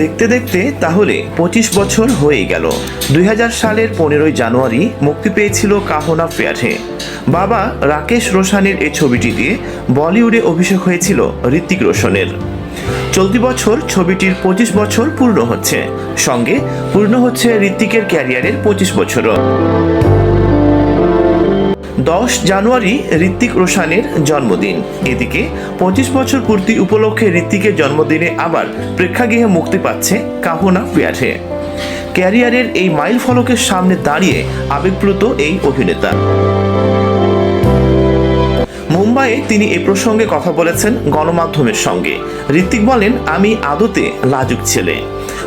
দেখতে দেখতে তাহলে পঁচিশ বছর হয়ে গেল। দুই হাজার সালের পনেরোই জানুয়ারি মুক্তি পেয়েছিল কাহনা ফেয়ারে বাবা রাকেশ রোশানের এই ছবিটি দিয়ে বলিউডে অভিষেক হয়েছিল ঋত্বিক রোশনের। চলতি বছর ছবিটির পঁচিশ বছর পূর্ণ হচ্ছে। সঙ্গে পূর্ণ হচ্ছে ঋত্বিকের ক্যারিয়ারের পঁচিশ বছরও। দশ জানুয়ারি ঋত্বিক রোশানের জন্মদিন। এদিকে পঁচিশ বছর পূর্তি উপলক্ষে ঋত্বিকের জন্মদিনে আবার প্রেক্ষাগৃহে মুক্তি পাচ্ছে কাহনা ফেয়ারে ক্যারিয়ারের এই মাইল ফলকের সামনে দাঁড়িয়ে আবেগপ্লুত এই অভিনেতা। মুম্বাইয়ে তিনি এ প্রসঙ্গে কথা বলেছেন গণমাধ্যমের সঙ্গে। ঋত্বিক বলেন, আমি আদতে লাজুক ছেলে।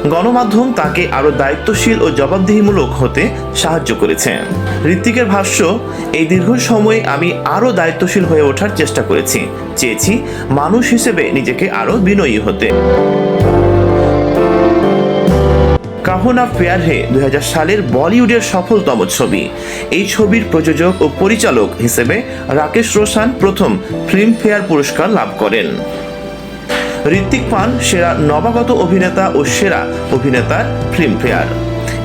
গণমাধ্যম তাকে আরও দায়িত্বশীল ও জবাবদিহিমূলক হতে সাহায্য করেছে। ঋত্বিকের ভাষ্য, এই দীর্ঘ সময়ে আমি আরও দায়িত্বশীল হয়ে ওঠার চেষ্টা করেছি। চেয়েছি মানুষ হিসেবে নিজেকে আরও বিনয়ী হতে। কাহনা ফেয়ার হে দুই হাজার সালের বলিউডের সফলতম ছবি। এই ছবির প্রযোজক ও পরিচালক হিসেবে রাকেশ রোশান প্রথম ফিল্মফেয়ার পুরস্কার লাভ করেন। ঋত্বিক পান সেরা নবাগত অভিনেতা ও সেরা অভিনেতার ফিল্মফেয়ার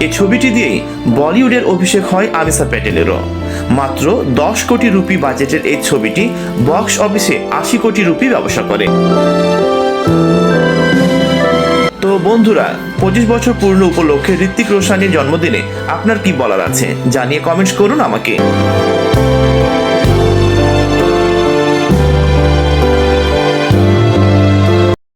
এই ছবিটি দিয়েই বলিউডের অভিষেক হয় আমিসা প্যাটেলেরও। মাত্র দশ কোটি রুপি বাজেটের এই ছবিটি বক্স অফিসে আশি কোটি রুপি ব্যবসা করে। তো বন্ধুরা, পঁচিশ বছর পূর্ণ উপলক্ষে ঋত্বিক রোশানের জন্মদিনে আপনার কি বলার আছে? জানিয়ে কমেন্টস করুন আমাকে।